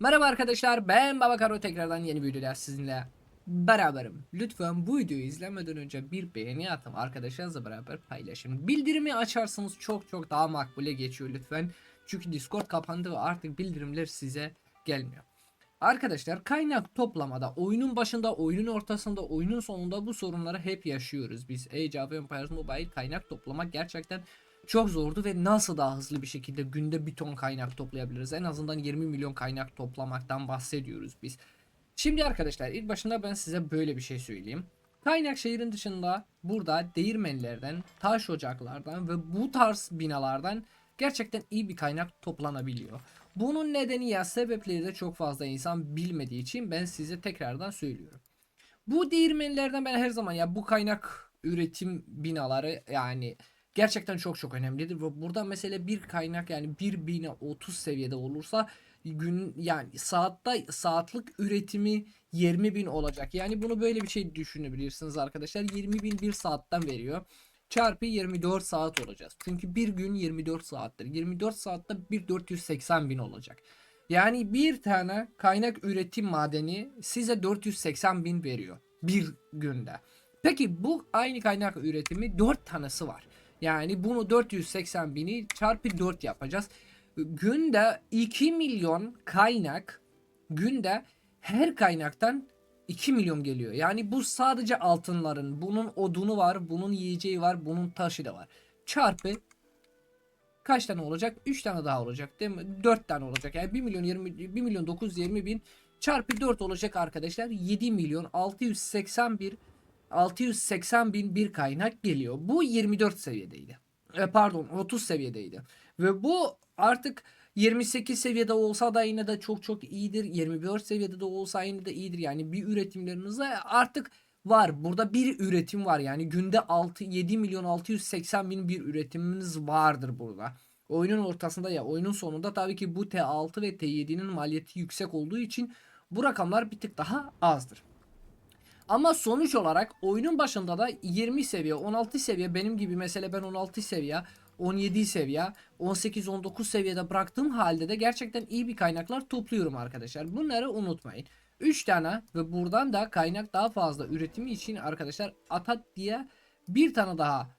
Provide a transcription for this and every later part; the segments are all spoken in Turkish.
Merhaba arkadaşlar ben Baba Karo tekrardan yeni videoda sizinle beraberim. Lütfen bu videoyu izlemeden önce bir beğeni atın arkadaşlarınızla beraber paylaşın. Bildirimi açarsanız çok çok daha makbule geçiyor lütfen. Çünkü Discord kapandı ve artık bildirimler size gelmiyor. Arkadaşlar kaynak toplamada oyunun başında, oyunun ortasında, oyunun sonunda bu sorunları hep yaşıyoruz. Biz Age of Empires Mobile kaynak toplamak gerçekten çok zordu ve nasıl daha hızlı bir şekilde günde bir ton kaynak toplayabiliriz? En azından 20 milyon kaynak toplamaktan bahsediyoruz biz. Şimdi arkadaşlar ilk başında ben size böyle bir şey söyleyeyim. Kaynak şehrin dışında burada değirmenlerden, taş ocaklardan ve bu tarz binalardan gerçekten iyi bir kaynak toplanabiliyor. Bunun nedeni ya sebepleri de çok fazla insan bilmediği için ben size tekrardan söylüyorum. Bu değirmenlerden ben her zaman ya bu kaynak üretim binaları yani gerçekten çok çok önemlidir ve burada mesela bir kaynak yani bir bina 30 seviyede olursa gün yani saatte saatlik üretimi 20 bin olacak. Yani bunu böyle bir şey düşünebilirsiniz arkadaşlar. 20 bin bir saatten veriyor. Çarpı 24 saat olacağız. Çünkü bir gün 24 saattir. 24 saatte bir 480 bin olacak. Yani bir tane kaynak üretim madeni size 480 bin veriyor bir günde. Peki bu aynı kaynak üretimi 4 tanesi var. Yani bunu 480 bini çarpı 4 yapacağız. Günde 2 milyon kaynak günde her kaynaktan 2 milyon geliyor. Yani bu sadece altınların. Bunun odunu var, bunun yiyeceği var, bunun taşı da var. Çarpı kaç tane olacak? 3 tane daha olacak değil mi? 4 tane olacak. Yani 1 milyon 20 1 milyon 920 bin çarpı 4 olacak arkadaşlar. 7 milyon 681 680 bin bir kaynak geliyor. Bu 24 seviyedeydi. E, pardon 30 seviyedeydi. Ve bu artık 28 seviyede olsa da yine de çok çok iyidir. 24 seviyede de olsa yine de iyidir. Yani bir üretimlerinize artık var. Burada bir üretim var. Yani günde 6 7 milyon 680 bin bir üretiminiz vardır burada. Oyunun ortasında ya oyunun sonunda tabii ki bu T6 ve T7'nin maliyeti yüksek olduğu için bu rakamlar bir tık daha azdır. Ama sonuç olarak oyunun başında da 20 seviye, 16 seviye benim gibi mesela ben 16 seviye, 17 seviye, 18-19 seviyede bıraktığım halde de gerçekten iyi bir kaynaklar topluyorum arkadaşlar. Bunları unutmayın. 3 tane ve buradan da kaynak daha fazla üretimi için arkadaşlar atat diye bir tane daha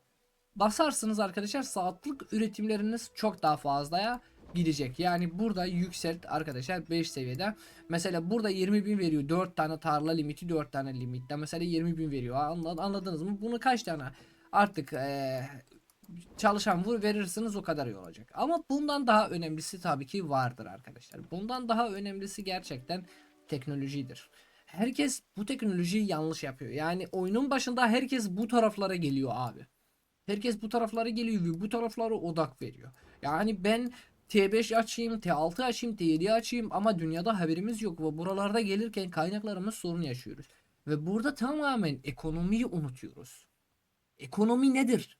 basarsınız arkadaşlar saatlik üretimleriniz çok daha fazlaya gidecek. Yani burada yükselt arkadaşlar 5 seviyede. Mesela burada 20 bin veriyor. 4 tane tarla limiti 4 tane limitte. Mesela 20 bin veriyor. Anla- Anladınız mı? Bunu kaç tane artık eee, çalışan vur verirsiniz o kadar iyi olacak. Ama bundan daha önemlisi tabii ki vardır arkadaşlar. Bundan daha önemlisi gerçekten teknolojidir. Herkes bu teknolojiyi yanlış yapıyor. Yani oyunun başında herkes bu taraflara geliyor abi. Herkes bu taraflara geliyor ve bu taraflara odak veriyor. Yani ben T5 açayım, T6 açayım, T7 açayım ama dünyada haberimiz yok ve buralarda gelirken kaynaklarımız sorun yaşıyoruz. Ve burada tamamen ekonomiyi unutuyoruz. Ekonomi nedir?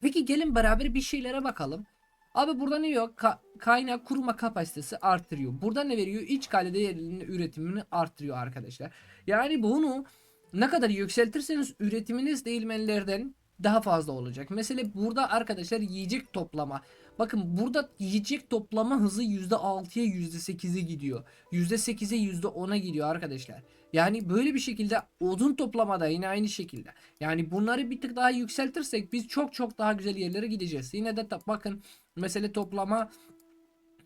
Peki gelin beraber bir şeylere bakalım. Abi burada ne yok? Ka- kaynak kurma kapasitesi artırıyor. Burada ne veriyor? İç kale değerinin üretimini artırıyor arkadaşlar. Yani bunu ne kadar yükseltirseniz üretiminiz değirmenlerden daha fazla olacak. Mesela burada arkadaşlar yiyecek toplama. Bakın burada yiyecek toplama hızı %6'ya %8'e gidiyor. %8'e %10'a gidiyor arkadaşlar. Yani böyle bir şekilde odun toplamada yine aynı şekilde. Yani bunları bir tık daha yükseltirsek biz çok çok daha güzel yerlere gideceğiz. Yine de bakın mesele toplama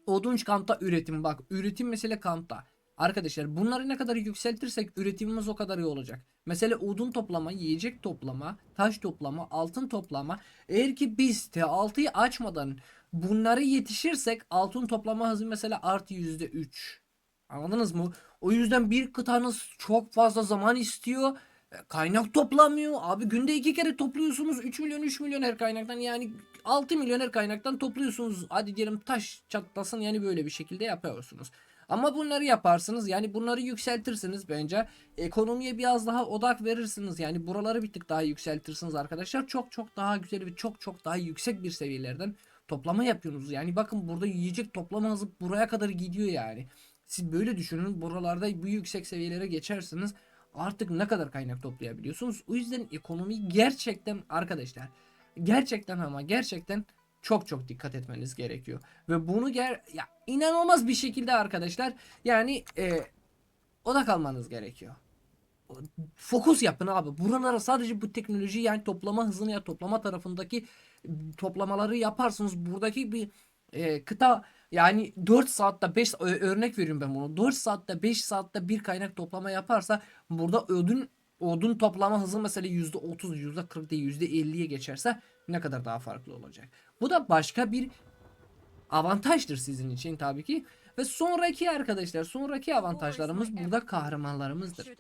odunç kanta üretim bak üretim mesele kanta. Arkadaşlar bunları ne kadar yükseltirsek üretimimiz o kadar iyi olacak. Mesela odun toplama, yiyecek toplama, taş toplama, altın toplama. Eğer ki biz T6'yı açmadan bunları yetişirsek altın toplama hızı mesela artı %3. Anladınız mı? O yüzden bir kıtanız çok fazla zaman istiyor. E, Kaynak toplamıyor. Abi günde iki kere topluyorsunuz. 3 milyon 3 milyon her kaynaktan yani 6 milyon her kaynaktan topluyorsunuz. Hadi diyelim taş çatlasın yani böyle bir şekilde yapıyorsunuz. Ama bunları yaparsınız yani bunları yükseltirsiniz bence. Ekonomiye biraz daha odak verirsiniz. Yani buraları bir tık daha yükseltirsiniz arkadaşlar. Çok çok daha güzel ve çok çok daha yüksek bir seviyelerden toplama yapıyorsunuz. Yani bakın burada yiyecek toplama hızı buraya kadar gidiyor yani. Siz böyle düşünün buralarda bu yüksek seviyelere geçersiniz. Artık ne kadar kaynak toplayabiliyorsunuz. O yüzden ekonomi gerçekten arkadaşlar gerçekten ama gerçekten çok çok dikkat etmeniz gerekiyor. Ve bunu ger ya inanılmaz bir şekilde arkadaşlar yani e, oda kalmanız gerekiyor. Fokus yapın abi. Buralara sadece bu teknoloji yani toplama hızını ya toplama tarafındaki toplamaları yaparsınız. Buradaki bir e, kıta yani 4 saatte 5 örnek veriyorum ben bunu. 4 saatte 5 saatte bir kaynak toplama yaparsa burada ödün odun toplama hızı mesela %30, %40 değil %50'ye geçerse ne kadar daha farklı olacak. Bu da başka bir avantajdır sizin için tabii ki. Ve sonraki arkadaşlar sonraki avantajlarımız burada kahramanlarımızdır.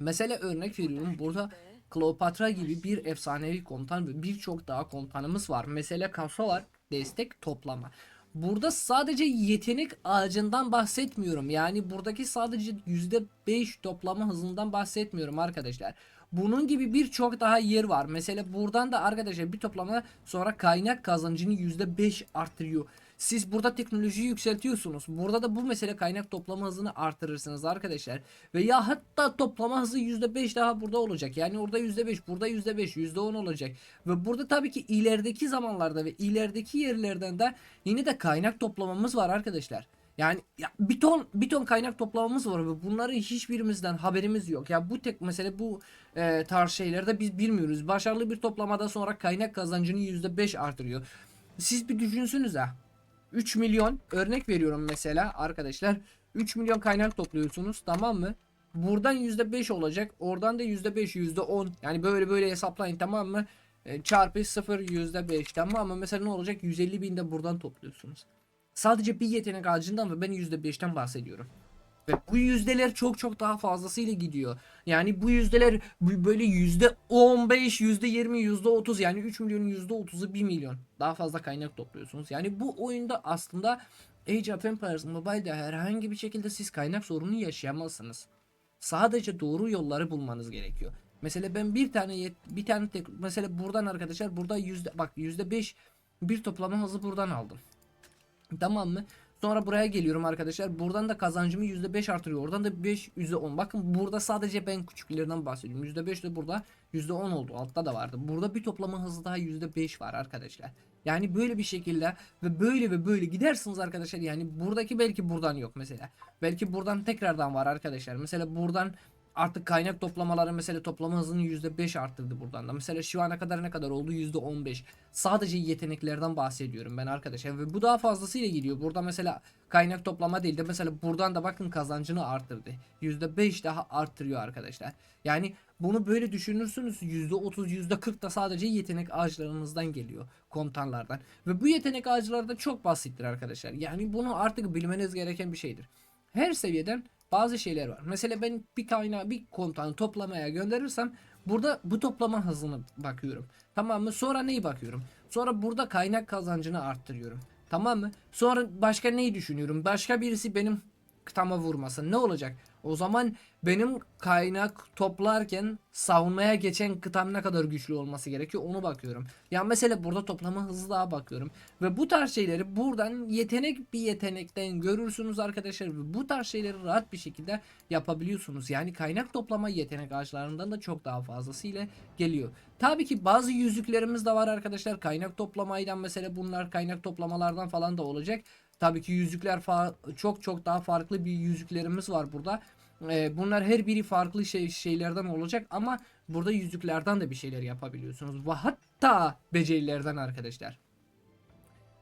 Mesela örnek veriyorum burada Kleopatra gibi bir efsanevi komutan ve birçok daha komutanımız var. Mesela kasa var destek toplama. Burada sadece yetenek ağacından bahsetmiyorum. Yani buradaki sadece %5 toplama hızından bahsetmiyorum arkadaşlar. Bunun gibi birçok daha yer var. Mesela buradan da arkadaşlar bir toplama sonra kaynak kazancını %5 artırıyor. Siz burada teknolojiyi yükseltiyorsunuz. Burada da bu mesele kaynak toplama hızını artırırsınız arkadaşlar. Ve ya hatta toplama hızı %5 daha burada olacak. Yani orada %5, burada %5, %10 olacak. Ve burada tabii ki ilerideki zamanlarda ve ilerideki yerlerden de yine de kaynak toplamamız var arkadaşlar. Yani ya bir ton bir ton kaynak toplamamız var ve bunları hiçbirimizden haberimiz yok. Ya bu tek mesele bu e, tarz şeylerde biz bilmiyoruz. Başarılı bir toplamada sonra kaynak kazancını %5 artırıyor. Siz bir düşünsünüz ha. 3 milyon örnek veriyorum mesela arkadaşlar. 3 milyon kaynak topluyorsunuz tamam mı? Buradan %5 olacak. Oradan da %5 %10 yani böyle böyle hesaplayın tamam mı? E, çarpı 0 %5 tamam mı? Mesela ne olacak? 150 bin de buradan topluyorsunuz. Sadece bir yetenek ağacından ve ben %5'ten bahsediyorum. Ve bu yüzdeler çok çok daha fazlasıyla gidiyor. Yani bu yüzdeler böyle yüzde 15, yüzde 20, yüzde 30 yani 3 milyonun yüzde 30'u 1 milyon. Daha fazla kaynak topluyorsunuz. Yani bu oyunda aslında Age of Empires Mobile'de herhangi bir şekilde siz kaynak sorunu yaşayamazsınız. Sadece doğru yolları bulmanız gerekiyor. Mesela ben bir tane yet- bir tane tek mesela buradan arkadaşlar burada yüzde bak yüzde 5 bir toplama hızı buradan aldım. Tamam mı? Sonra buraya geliyorum arkadaşlar. Buradan da kazancımı %5 artırıyor. Oradan da 5 %10. Bakın burada sadece ben küçüklerden bahsediyorum. %5 de burada %10 oldu. Altta da vardı. Burada bir toplama hızı daha %5 var arkadaşlar. Yani böyle bir şekilde ve böyle ve böyle gidersiniz arkadaşlar. Yani buradaki belki buradan yok mesela. Belki buradan tekrardan var arkadaşlar. Mesela buradan artık kaynak toplamaları mesela toplama hızını %5 arttırdı buradan da. Mesela şu ana kadar ne kadar oldu? %15. Sadece yeteneklerden bahsediyorum ben arkadaşlar ve bu daha fazlasıyla gidiyor. Burada mesela kaynak toplama değil de mesela buradan da bakın kazancını arttırdı. %5 daha arttırıyor arkadaşlar. Yani bunu böyle düşünürsünüz %30 %40 da sadece yetenek ağaçlarınızdan geliyor komutanlardan. Ve bu yetenek ağaçları da çok basittir arkadaşlar. Yani bunu artık bilmeniz gereken bir şeydir. Her seviyeden bazı şeyler var. Mesela ben bir kaynağı bir komutanı toplamaya gönderirsem burada bu toplama hızını bakıyorum. Tamam mı? Sonra neyi bakıyorum? Sonra burada kaynak kazancını arttırıyorum. Tamam mı? Sonra başka neyi düşünüyorum? Başka birisi benim kıtama vurmasın. Ne olacak? O zaman benim kaynak toplarken savunmaya geçen kıtam ne kadar güçlü olması gerekiyor onu bakıyorum. Ya mesela burada toplama hızı daha bakıyorum. Ve bu tarz şeyleri buradan yetenek bir yetenekten görürsünüz arkadaşlar. Ve bu tarz şeyleri rahat bir şekilde yapabiliyorsunuz. Yani kaynak toplama yetenek ağaçlarından da çok daha fazlasıyla geliyor. Tabii ki bazı yüzüklerimiz de var arkadaşlar. Kaynak toplamaydan mesela bunlar kaynak toplamalardan falan da olacak. Tabii ki yüzükler çok çok daha farklı bir yüzüklerimiz var burada. Ee, bunlar her biri farklı şey şeylerden olacak ama burada yüzüklerden de bir şeyler yapabiliyorsunuz. Ve hatta becerilerden arkadaşlar.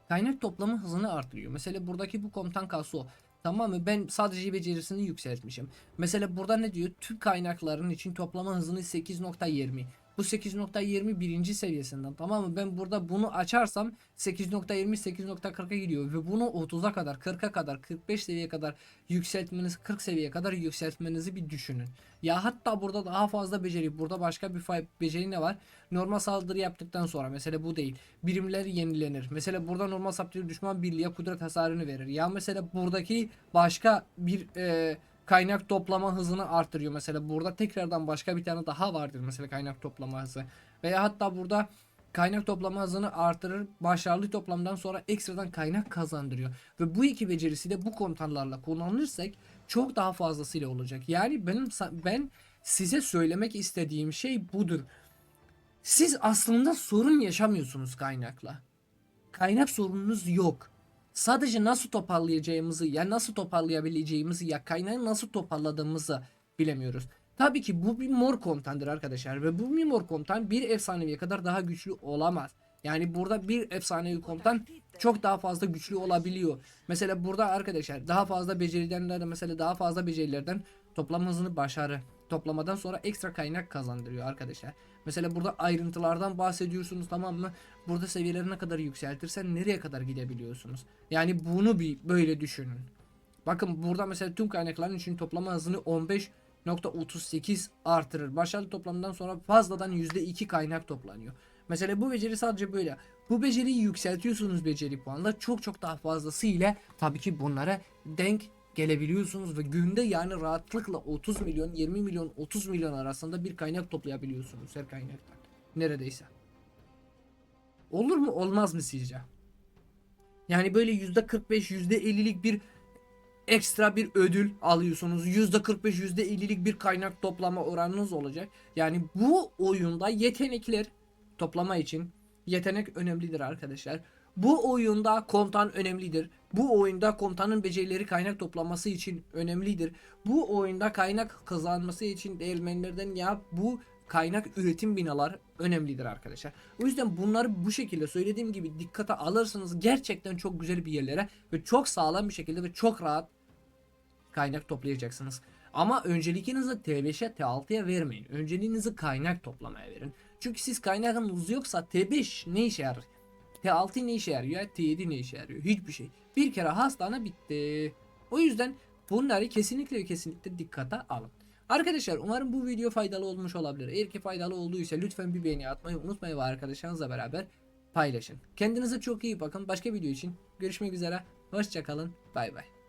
Kaynak toplama hızını artırıyor. Mesela buradaki bu komutan Kaso. Tamam mı? Ben sadece becerisini yükseltmişim. Mesela burada ne diyor? Tüm kaynakların için toplama hızını 8.20. Bu 8.20 birinci seviyesinden tamam mı? Ben burada bunu açarsam 8.20 8.40'a gidiyor ve bunu 30'a kadar 40'a kadar 45 seviye kadar yükseltmeniz 40 seviyeye kadar yükseltmenizi bir düşünün. Ya hatta burada daha fazla beceri burada başka bir beceri ne var? Normal saldırı yaptıktan sonra mesela bu değil. Birimler yenilenir. Mesela burada normal saldırı düşman birliğe kudret hasarını verir. Ya mesela buradaki başka bir e, kaynak toplama hızını artırıyor. Mesela burada tekrardan başka bir tane daha vardır mesela kaynak toplama hızı. Veya hatta burada kaynak toplama hızını artırır. Başarılı toplamdan sonra ekstradan kaynak kazandırıyor. Ve bu iki becerisi de bu komutanlarla kullanırsak çok daha fazlasıyla olacak. Yani benim ben size söylemek istediğim şey budur. Siz aslında sorun yaşamıyorsunuz kaynakla. kaynak sorununuz yok. Sadece nasıl toparlayacağımızı ya nasıl toparlayabileceğimizi ya kaynağı nasıl toparladığımızı bilemiyoruz. Tabii ki bu bir mor komutandır arkadaşlar ve bu bir mor komutan bir efsaneviye kadar daha güçlü olamaz. Yani burada bir efsanevi komutan çok daha fazla güçlü olabiliyor. Mesela burada arkadaşlar daha fazla beceriden de mesela daha fazla becerilerden toplam hızını başarı toplamadan sonra ekstra kaynak kazandırıyor arkadaşlar. Mesela burada ayrıntılardan bahsediyorsunuz tamam mı? Burada seviyeleri ne kadar yükseltirsen nereye kadar gidebiliyorsunuz? Yani bunu bir böyle düşünün. Bakın burada mesela tüm kaynakların için toplama hızını 15.38 artırır. Başarılı toplamdan sonra fazladan %2 kaynak toplanıyor. Mesela bu beceri sadece böyle. Bu beceriyi yükseltiyorsunuz beceri puanla çok çok daha fazlası ile tabii ki bunlara denk gelebiliyorsunuz ve günde yani rahatlıkla 30 milyon 20 milyon 30 milyon arasında bir kaynak toplayabiliyorsunuz her kaynaktan. Neredeyse. Olur mu olmaz mı sizce? Yani böyle %45 %50'lik bir ekstra bir ödül alıyorsunuz. %45 %50'lik bir kaynak toplama oranınız olacak. Yani bu oyunda yetenekler toplama için yetenek önemlidir arkadaşlar. Bu oyunda komutan önemlidir. Bu oyunda komutanın becerileri kaynak toplaması için önemlidir. Bu oyunda kaynak kazanması için değirmenlerden ya bu kaynak üretim binalar önemlidir arkadaşlar. O yüzden bunları bu şekilde söylediğim gibi dikkate alırsanız gerçekten çok güzel bir yerlere ve çok sağlam bir şekilde ve çok rahat kaynak toplayacaksınız. Ama öncelikinizi T5'e T6'ya vermeyin. Önceliğinizi kaynak toplamaya verin. Çünkü siz kaynağınız yoksa T5 ne işe yarar? T6 ne işe yarıyor? T7 ne işe yarıyor? Hiçbir şey. Bir kere hastane bitti. O yüzden bunları kesinlikle ve kesinlikle dikkate alın. Arkadaşlar umarım bu video faydalı olmuş olabilir. Eğer ki faydalı olduysa lütfen bir beğeni atmayı unutmayın ve arkadaşlarınızla beraber paylaşın. Kendinize çok iyi bakın. Başka video için görüşmek üzere. Hoşçakalın. Bay bay.